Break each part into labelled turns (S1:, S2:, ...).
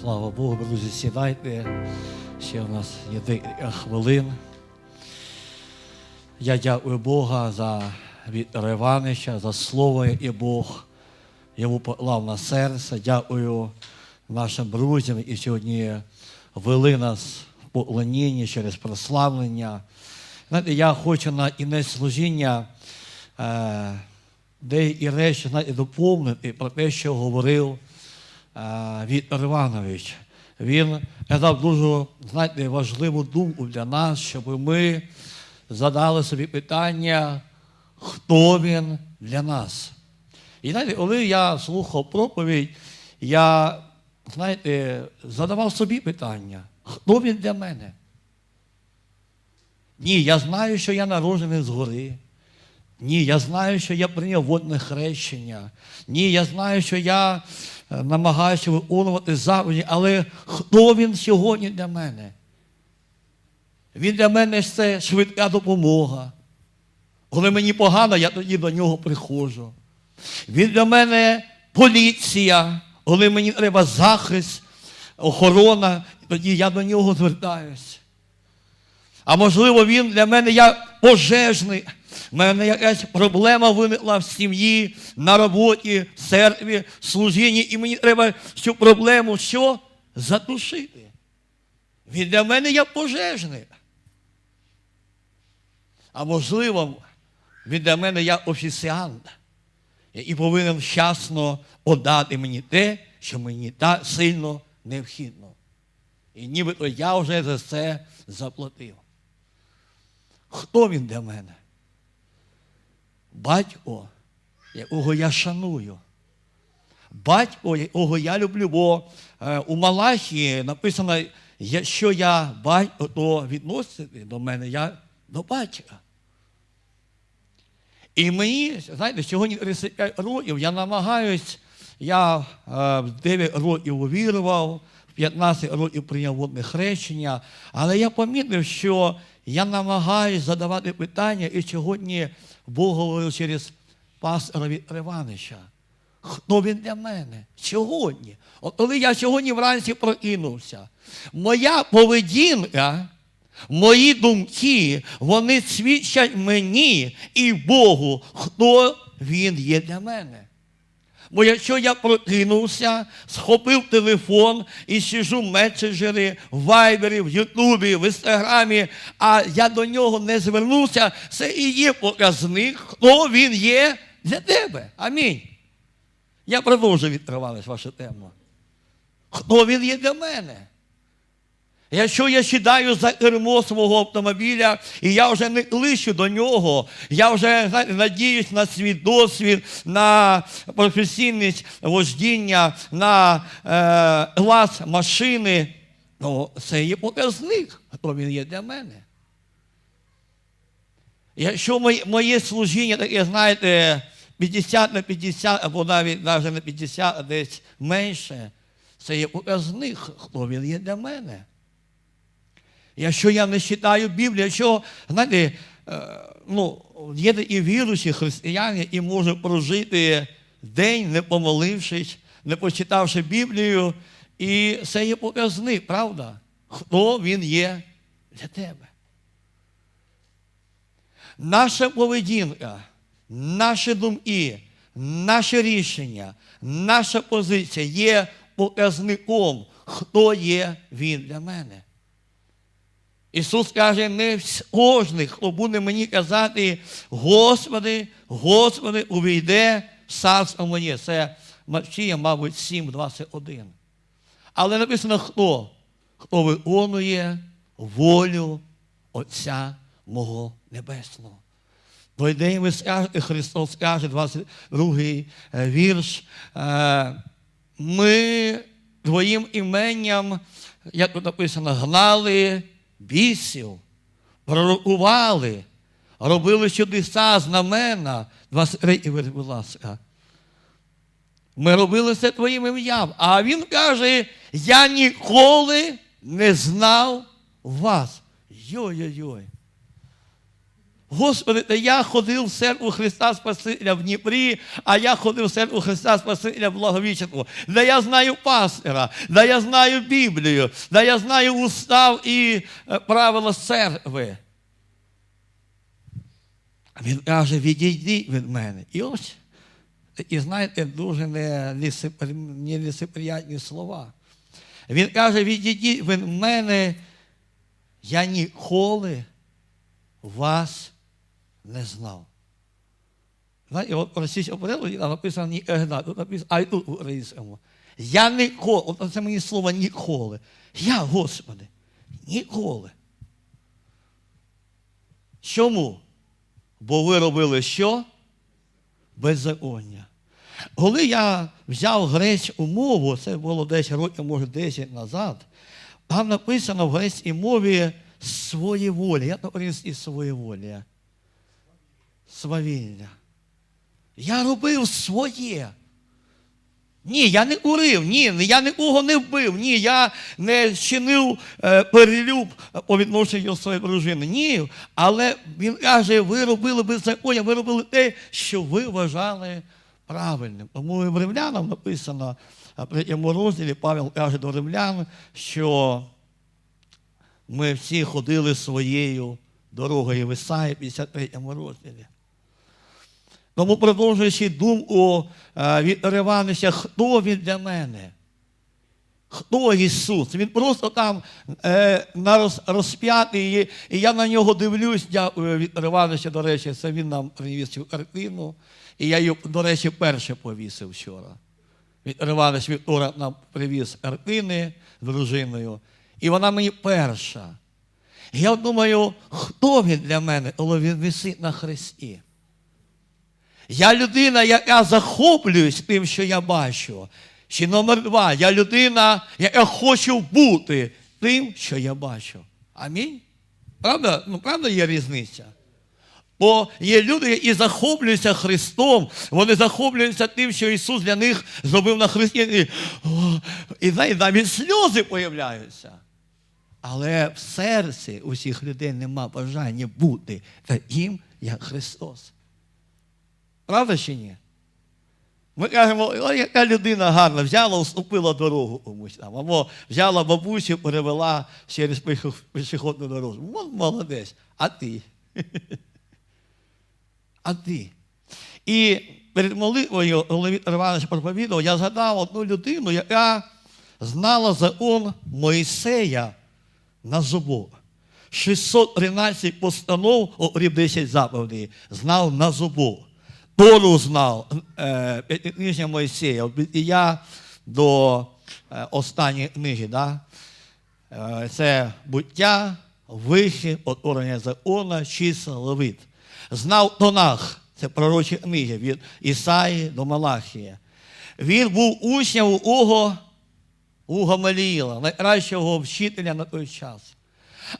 S1: Слава Богу, друзі, сідайте. Ще у нас є декілька хвилин. Я дякую Бога за Віктора Івановича, за слово, яке Бог йому поклав на серце. Дякую нашим друзям, які сьогодні вели нас в поклонінні через прославлення. Знаєте, я хочу на кінець служіння е, деякі речі знаєте, доповнити про те, що говорив Віктор Іванович. Він дав дуже знаєте, важливу думку для нас, щоб ми задали собі питання, хто він для нас. І знаєте, коли я слухав проповідь, я, знаєте, задавав собі питання, хто він для мене? Ні, я знаю, що я народжений згори. Ні, я знаю, що я прийняв водне хрещення. Ні, я знаю, що я е, намагаюся виконувати заповіді, але хто він сьогодні для мене? Він для мене це швидка допомога. Коли мені погано, я тоді до нього приходжу. Він для мене поліція, коли мені треба захист, охорона, тоді я до нього звертаюся. А можливо, він для мене як пожежний. У мене якась проблема виникла в сім'ї, на роботі, в церкві, в служінні, і мені треба цю проблему що? Затушити. Він для мене як пожежник. А можливо, він для мене як офіціант, який повинен вчасно подати мені те, що мені так сильно необхідно. І нібито я вже за це заплатив. Хто він для мене? Батько, якого я шаную. Батько, якого я люблю, бо е, у Малахії написано, якщо я батько, то відносити до мене я до батька. І мені, знаєте, сьогодні 35 років я намагаюсь, я е, в 9 років увірував, в 15 років прийняв водне хрещення, але я помітив, що я намагаюсь задавати питання, і сьогодні Бог говорив через пастора Івановича. Хто він для мене? Сьогодні. От коли я сьогодні вранці прокинувся, моя поведінка, мої думки, вони свідчать мені і Богу, хто він є для мене. Бо якщо я прокинувся, схопив телефон і сижу в меседжері, в вайбері, в Ютубі, в інстаграмі, а я до нього не звернувся, це і є показник, хто він є для тебе. Амінь. Я продовжую відкривалась вашу тему. Хто він є для мене? Якщо я сідаю за кермо свого автомобіля, і я вже не кличу до нього, я вже надіюсь на свій досвід, на професійність вождіння, на е, клас машини, ну це є показник, хто він є для мене. Якщо моє, моє служіння, таке, знаєте, 50 на 50, або навіть навіть на 50, а десь менше, це є показник, хто він є для мене. Якщо я не читаю Біблію, якщо, знаєте, е, ну, є і віруючі християни, і можуть прожити день, не помолившись, не почитавши Біблію, і це є показник, правда? Хто він є для тебе? Наша поведінка, наші думки, наше рішення, наша позиція є показником, хто є він для мене. Ісус каже, не кожен, хто буде мені казати, Господи, Господи, увійде в царство моє. Це Матчія, мабуть, 7,21. Але написано хто? Хто виконує волю Отця мого Небесного. Той день ви скажете, Христос скаже, 22 вірш. Ми Твоїм іменням, як тут написано, гнали бісів, пророкували, робили чудеса, знамена. будь ласка. Ми робили це твоїм ім'ям. А він каже, я ніколи не знав вас. Йой-йой-йой. Господи, та я ходив в церкву Христа Спасителя в Дніпрі, а я ходив в церкву Христа Спасителя в Благовіченку. Да я знаю пастора, да я знаю Біблію, да я знаю устав і е, правила церкви. Він каже, відійди від мене. І ось, і знаєте, дуже не лісипри- не лісиприятні слова. Він каже, відійдіть від мене, я ніколи вас не знав. Знаєте, от російському перекладі написано нікогда, тут написано, а й українському. Я ніколи, це мені слово ніколи. Я, Господи, ніколи. Чому? Бо ви робили що? Беззаконня. Коли я взяв грецьку мову, це було десь років, може, 10 назад, там написано в грецькій мові своєволі. Я по-українськи своєволі. Свавілля. Я робив своє. Ні, я не курив, ні, я нікого не вбив, ні, я не чинив е, перелюб по відношенню до своєї дружини. Ні. Але він каже, ви робили беззаконня, ви робили те, що ви вважали правильним. Тому і в римлянам написано в третьому розділі Павел каже до римлян, що ми всі ходили своєю дорогою в Ісаї 53 розділі. Тому продовжуючи думку е, від Івановича, хто він для мене? Хто Ісус? Він просто там е, розп'ятий, і, я на нього дивлюсь, дякую від Івановича, до речі, це він нам привіз цю картину. І я її, до речі, перше повісив вчора. Від Іванович Віктора нам привіз картини з дружиною, і вона мені перша. Я думаю, хто він для мене, коли він висить на хресті? Я людина, яка захоплююсь тим, що я бачу. Чи номер два, я людина, яка хочу бути тим, що я бачу. Амінь? Правда? Ну, правда є різниця? Бо є люди, які захоплюються Христом, вони захоплюються тим, що Ісус для них зробив на Христі. І, о, і навіть сльози появляються. Але в серці усіх людей нема бажання бути таким, як Христос. Правда чи ні? Ми кажемо, о, яка людина гарна, взяла, уступила дорогу комусь там, або взяла бабусю, перевела через пішох- пішохідну дорогу. Молодець. А ти? А ти? І перед молитвою, коли Віктор Іванович проповідав, я згадав одну людину, яка знала закон Моїсея на зубок. 613 постанов, окрім 10 заповідей, знав на зубок. Тору знав, е, п'ятикнижня Моїсея, і я до е, останньої книги, да? Е, це буття, вихід, отворення закона, числа, левит. Знав Тонах, це пророчі книги від Ісаї до Малахія. Він був учнем у Ого, у Гамаліїла, найкращого вчителя на той час.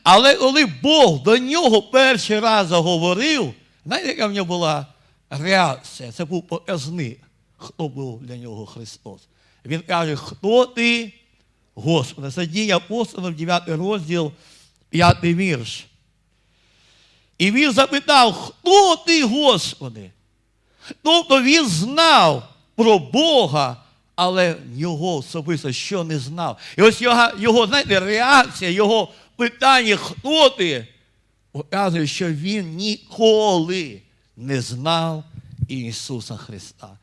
S1: Але коли Бог до нього перший раз заговорив, знаєте, яка в нього була реакція? Це був показник, хто був для нього Христос. Він каже, хто ти, Господи? Це дія апостолів, 9 розділ, 5 вірш. І він запитав, хто ти, Господи? Тобто він знав про Бога, але його особисто що не знав. І ось його, його знаєте, реакція, його питання, хто ти, показує, що він ніколи не знав Ісуса Христа.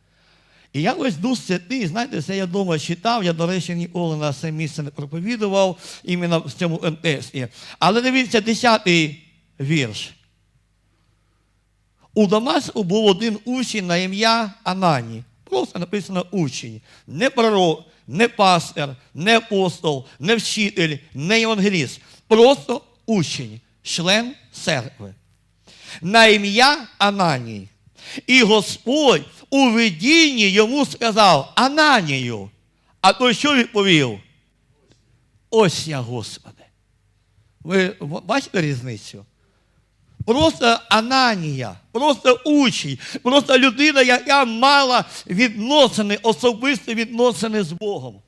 S1: І я ось Дух Святий, знаєте, це я вдома читав, я, до речі, ніколи на це місце не проповідував іменно в цьому контексті. Але дивіться, 10 вірш. У Дамаску був один учень на ім'я Анані. Просто написано учень. Не пророк, не пастир, не апостол, не вчитель, не євангеліст. Просто учень, член церкви. На ім'я Ананій. І Господь у видінні йому сказав Ананію. А той що відповів? Ось я, Господи. Ви бачите різницю? Просто Ананія, просто учень, просто людина, яка мала відносини, особисті відносини з Богом.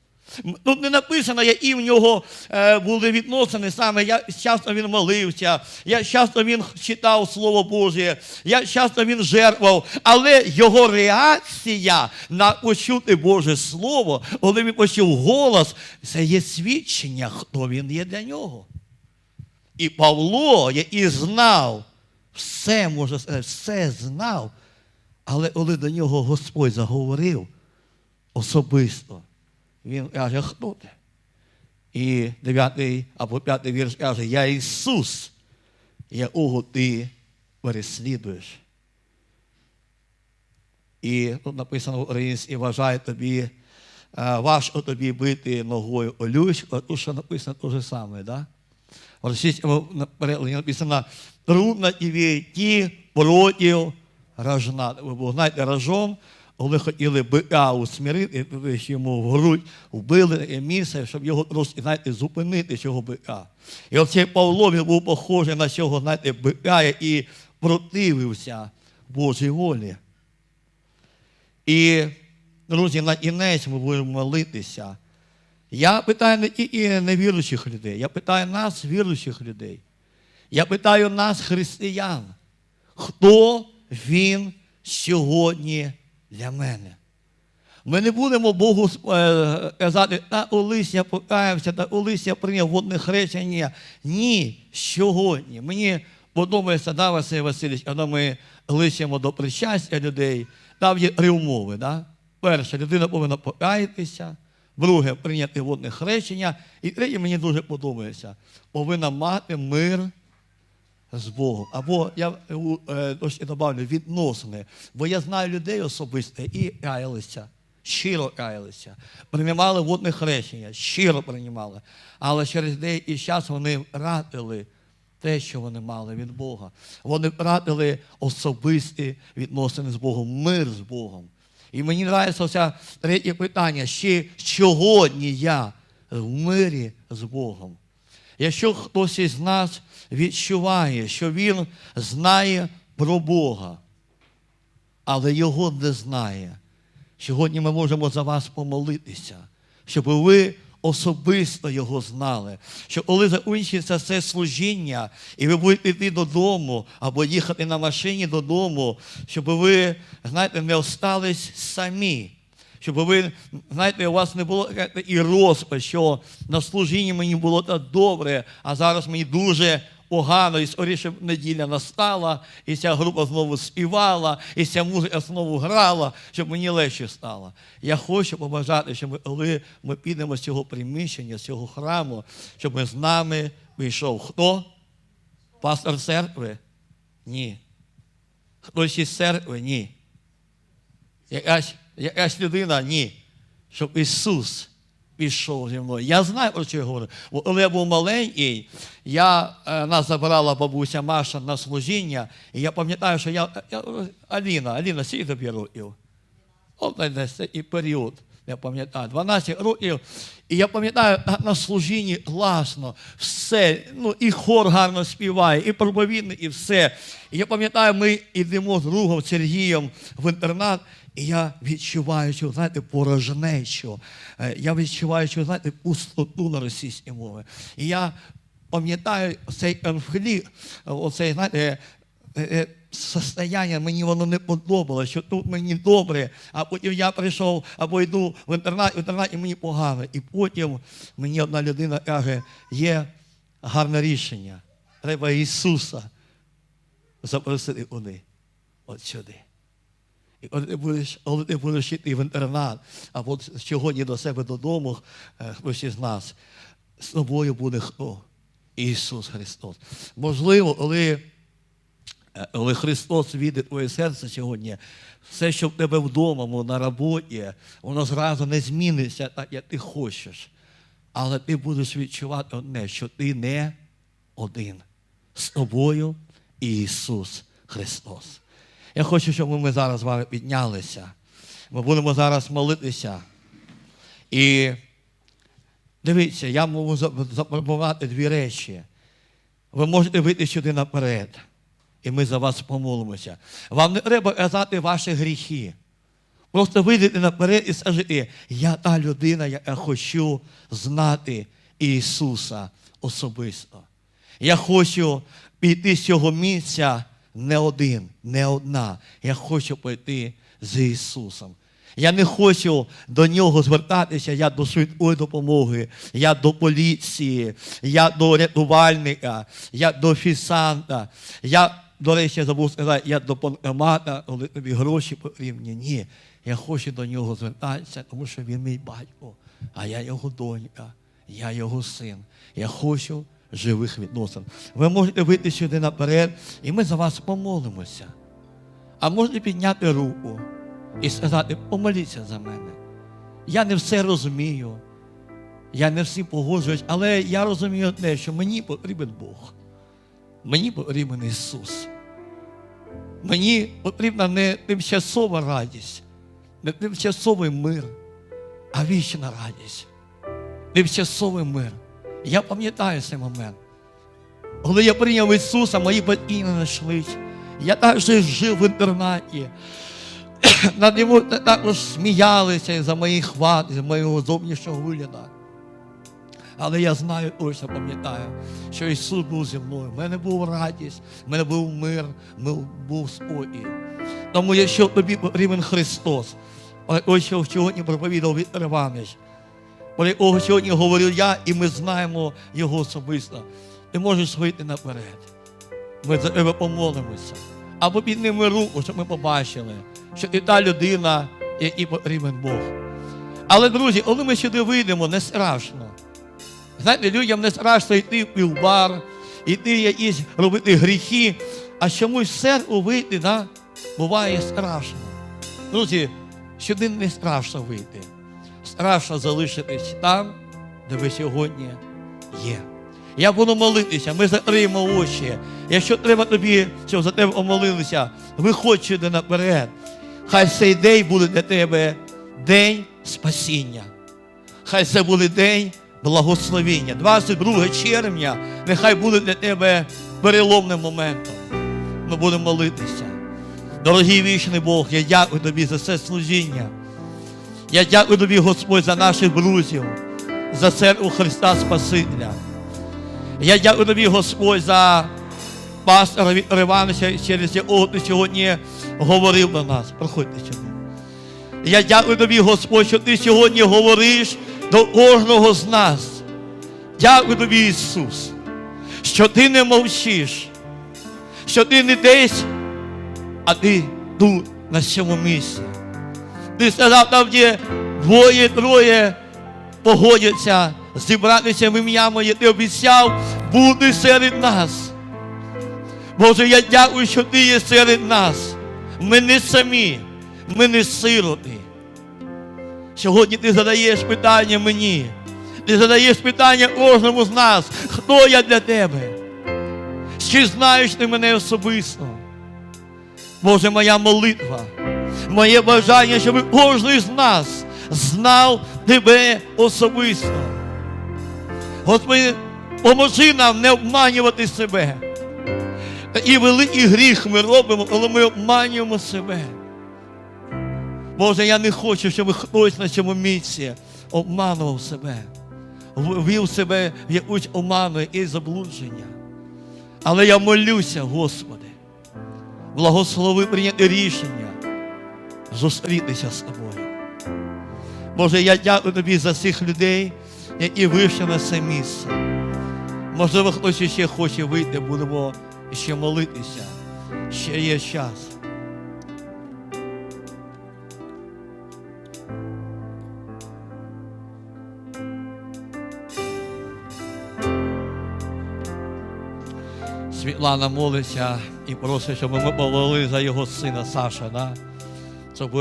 S1: Тут не написано, які в нього е, були відносини саме. Я часто він молився, я часто він читав Слово Боже, я часто він жертвував. Але його реакція на почути Боже Слово, коли він почув голос, це є свідчення, хто він є для нього. І Павло, який знав, все може сказати, все знав, але коли до нього Господь заговорив особисто, він каже, хто ти? І дев'ятий або п'ятий вірш каже, я Ісус, якого ти переслідуєш. І тут написано в українській, вважає тобі, е, важко тобі бити ногою олюсь, а тут що написано те же саме, да? В російському перекладі написано трудно тебе йти проти рожна. Ви знаєте, рожон, коли хотіли бика усмірити, йому в грудь вбили місце, щоб його трошки, знаєте, зупинити цього бика. І оцей Павло він був похожий на цього, знаєте, бика, який противився Божій волі. І, друзі, на кінець ми будемо молитися. Я питаю не тільки невіруючих людей, я питаю нас, віруючих людей. Я питаю нас, християн, хто він сьогодні для мене? Ми не будемо Богу е, казати, та колись я покаявся, та колись я прийняв водне хрещення. Ні, сьогодні. Мені подобається, да, Василь Васильович, коли ми лишимо до причастя людей, там є три умови. Да? Перше, людина повинна покаятися, друге прийняти водне хрещення, і третє мені дуже подобається. Повинна мати мир з Богом. Або я е, ще добавлю відносини. Бо я знаю людей особисто і каялися, щиро каялися, приймали водне хрещення, щиро приймали. Але через деякий час вони втратили те, що вони мали від Бога. Вони втратили особисті відносини з Богом, мир з Богом. І мені подобається оце третє питання, ще сьогодні я в мирі з Богом. Якщо хтось із нас відчуває, що він знає про Бога, але його не знає, сьогодні ми можемо за вас помолитися, щоб ви особисто його знали. Що коли закінчиться це служіння, і ви будете йти додому або їхати на машині додому, щоб ви, знаєте, не остались самі. Щоб ви, знаєте, у вас не було і розпач, що на служінні мені було так добре, а зараз мені дуже погано, і скоріше б неділя настала, і ця група знову співала, і ця музика знову грала, щоб мені легше стало. Я хочу побажати, щоб коли ми підемо з цього приміщення, з цього храму, щоб ми з нами вийшов хто? Пастор церкви? Ні. Хтось із церкви? Ні. Якась, якась людина? Ні. Щоб Ісус пішов зі мною. Я знаю, про що я говорю. Коли я був маленький, я, е, нас забирала бабуся Маша на служіння, і я пам'ятаю, що я, я Аліна, Аліна, скільки тобі років? От десь і період. Я пам'ятаю, 12 років. І я пам'ятаю, на служінні класно, все, ну і хор гарно співає, і проповідник, і все. І я пам'ятаю, ми йдемо з другом Сергієм в інтернат, і я відчуваю, що, знаєте, порожнечу. Е, Я відчуваю, що, знаєте, пустоту на російській мові. І я пам'ятаю цей конфлікт, оцей, знаєте, е, е, состояння, мені воно не подобалося, що тут мені добре, а потім я прийшов або йду в інтернат, в інтернаті мені погано. І потім мені одна людина каже, є гарне рішення. Треба Ісуса запросити туди, от сюди. Коли ти будеш, коли ти будеш йти в інтернат, або сьогодні до себе додому, е, хтось із нас, з тобою буде хто? Ісус Христос. Можливо, коли, е, коли Христос віде твоє серце сьогодні, все, що в тебе вдома, на роботі, воно зразу не зміниться так, як ти хочеш. Але ти будеш відчувати одне, що ти не один. З тобою Ісус Христос. Я хочу, щоб ми зараз з вами піднялися. Ми будемо зараз молитися. І дивіться, я можу за- запропонувати дві речі. Ви можете вийти сюди наперед, і ми за вас помолимося. Вам не треба казати ваші гріхи. Просто вийдете наперед і скажете, я та людина, яка хочу знати Ісуса особисто. Я хочу піти з цього місця не один, не одна. Я хочу пойти з Ісусом. Я не хочу до нього звертатися, я до швидкої допомоги, я до поліції, я до рятувальника, я до офіціанта, я, до речі, забув сказати, я до банкомата, коли тобі гроші потрібні. Ні. Я хочу до нього звертатися, тому що він мій батько, а я його донька, я його син. Я хочу живих відносин. Ви можете вийти сюди наперед, і ми за вас помолимося. А можете підняти руку і сказати, помоліться за мене. Я не все розумію, я не всі погоджуюсь, але я розумію одне, що мені потрібен Бог. Мені потрібен Ісус. Мені потрібна не тимчасова радість, не тимчасовий мир, а вічна радість. Тимчасовий мир. Я пам'ятаю цей момент. Коли я прийняв Ісуса, мої батьки не знайшлись. Я також жив в інтернаті. Над йому також сміялися за моїх хват, за моєго зовнішнього вигляду. Але я знаю, точно пам'ятаю, що Ісус був зі мною. В мене був радість, в мене був мир, був спокій. Тому якщо тобі потрібен Христос, ось що сьогодні проповідав Віктор Іванович, якого сьогодні говорю я, і ми знаємо його особисто. Ти можеш вийти наперед. Ми за тебе помолимося. Або підніми руку, щоб ми побачили, що ти та людина, якій потрібен Бог. Але, друзі, коли ми сюди вийдемо, не страшно. Знаєте, людям не страшно йти в півбар, йти якісь робити гріхи, а чомусь в церкву вийти, да, буває страшно. Друзі, сюди не страшно вийти. Страшно залишитись там, де ви сьогодні є. Я буду молитися, ми закриємо очі. Якщо треба тобі, щоб за тебе омолилися, виходь сюди наперед. Хай цей день буде для тебе день спасіння. Хай це буде день благословіння. 22 червня, нехай буде для тебе переломним моментом. Ми будемо молитися. Дорогий вічний Бог, я дякую тобі за це служіння. Я дякую тобі, Господь, за наших друзів, за церкву Христа Спасителя. Я дякую тобі, Господь, за пастора Івановича, через якого ти сьогодні говорив до нас. Проходьте сюди. Я дякую тобі, Господь, що ти сьогодні говориш до кожного з нас. Дякую тобі, Ісус, що ти не мовчиш, що ти не десь, а ти тут, на цьому місці. Ти сказав, там, де двоє-троє погодяться зібратися в ім'я моє, ти обіцяв бути серед нас. Боже, я дякую, що ти є серед нас. Ми не самі, ми не сироти. Сьогодні ти задаєш питання мені. Ти задаєш питання кожному з нас, хто я для тебе? Чи знаєш ти мене особисто? Боже, моя молитва, моє бажання, щоб кожен з нас знав тебе особисто. Господи, поможи нам не обманювати себе. І великий гріх ми робимо, коли ми обманюємо себе. Боже, я не хочу, щоб хтось на цьому місці обманував себе, ввів себе в якусь оману і заблудження. Але я молюся, Господи, благослови прийняти рішення зустрітися з тобою. Боже, я дякую тобі за цих людей, які вийшли на це місце. Можливо, хтось ще хоче вийти, будемо ще молитися. Ще є час. Світлана молиться і просить, щоб ми молили за його сина Саша, да? Щоб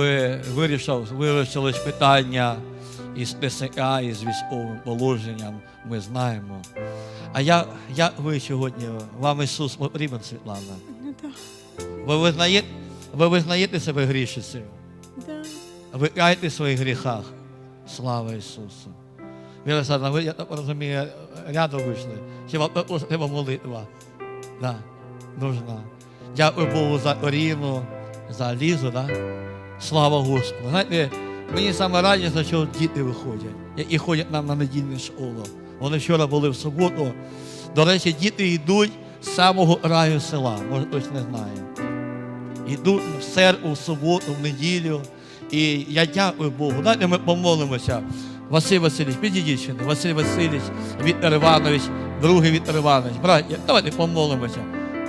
S1: вирішив, вирішилось питання із ТСК, із військовим положенням, ми знаємо. А я, як ви сьогодні, вам Ісус потрібен, Світлана?
S2: Ну так,
S1: Ви визнаєте, ви визнаєте себе грішницею?
S2: да.
S1: Ви каєте в своїх гріхах. Слава Ісусу. Віра Олександровна, ви, я так розумію, рядом вийшли. Чи вам треба молитва? Да, нужна. Дякую Богу за Оріну, за Лізу, да? Слава Господу. Знаєте, мені саме радісно, що діти виходять і ходять нам на недільну школу. Вони вчора були в суботу. До речі, діти йдуть з самого раю села, може хтось не знає. Йдуть в церкву, в суботу, в неділю. І я дякую Богу. Дайте ми помолимося. Василь Васильович, підійдіть. Василь Васильович, Віктор Іванович, другий Віктор Іванович. Браття, давайте помолимося.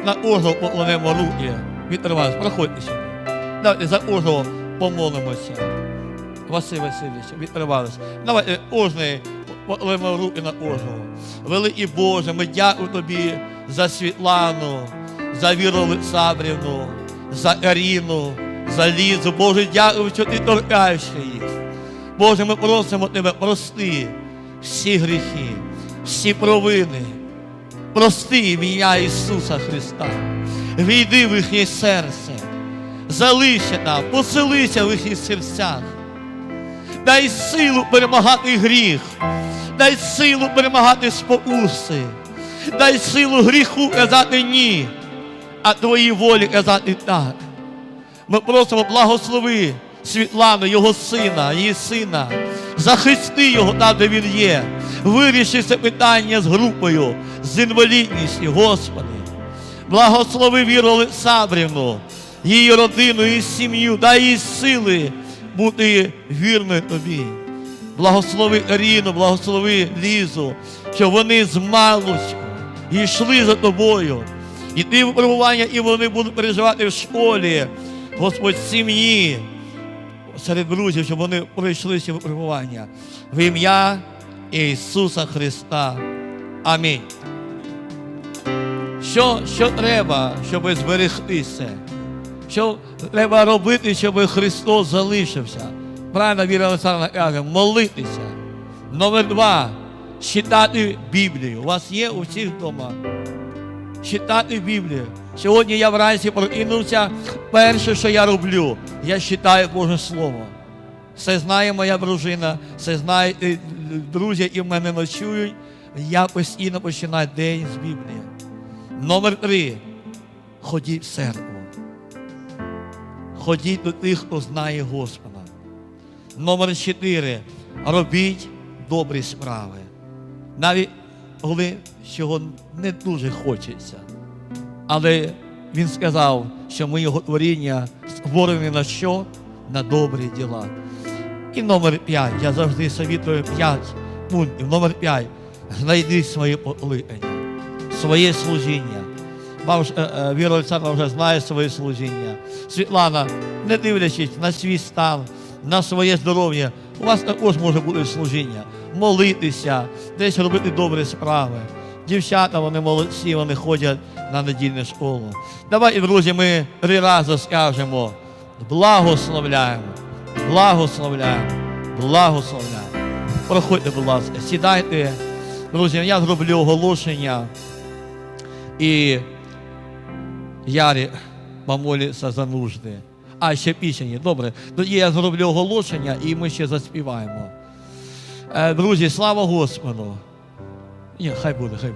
S1: На ожог поклонемо руки. Віктор Іванович, проходьте сюди. Давайте за ожого помолимося. Василь Васильович, Віктор Іванович, давайте ожний поклонемо руки на ожого. Великий Боже, ми дякуємо Тобі за Світлану, за Віру Олександрівну, за Аріну, за Лізу. Боже, дякую, що ти торкаєшся їх. Боже, ми просимо Тебе, прости всі гріхи, всі провини. Прости ім'я Ісуса Христа. Війди в їхнє серце, залишся там, поселися в їхніх серцях. Дай силу перемагати гріх, дай силу перемагати спокуси, дай силу гріху казати ні, а твоїй волі казати так. Ми просимо благослови Світлану, його сина, її сина. Захисти його там, де він є. Виріши це питання з групою, з інвалідністю, Господи. Благослови Віру Олександрівну, її родину, її сім'ю, дай їй сили бути вірною тобі. Благослови Аріну, благослови Лізу, щоб вони з малочку йшли за тобою. І ти випробування, і вони будуть переживати в школі, Господь, в сім'ї, серед друзів, щоб вони пройшли ці випробування. В ім'я Ісуса Христа. Амінь. Що, що треба, щоб зберегтися? Що треба робити, щоб Христос залишився? Правильно Віра Олександровна каже, молитися. Номер два читати Біблію. У вас є у всіх вдома? Читати Біблію. Сьогодні я вранці прокинувся. Перше, що я роблю, я читаю Боже Слово. Це знає моя дружина, це знають е, друзі, які в мене ночують. Я постійно починаю день з Біблії. Номер три. Ходіть в церкву. Ходіть до тих, хто знає Господа. Номер чотири. Робіть добрі справи. Навіть коли чого не дуже хочеться. Але він сказав, що ми його творіння створені на що? На добрі діла. І номер п'ять. Я завжди совітую п'ять пунктів. Номер п'ять. Знайди своє покликання, своє служіння. Е, е, Віра Олександровна вже знає своє служіння. Світлана, не дивлячись на свій стан, на своє здоров'я, у вас також може бути служіння. Молитися, десь робити добрі справи. Дівчата, вони молодці, вони ходять на недільну школу. Давайте, друзі, ми три рази скажемо. Благословляємо, благословляємо, благословляємо. Проходьте, будь ласка, сідайте. Друзі, я зроблю оголошення. І Ярі помоліться за нужди. А, ще пісні. Добре. Тоді я зроблю оголошення і ми ще заспіваємо. Е, друзі, слава Господу. Ні, хай буде, хай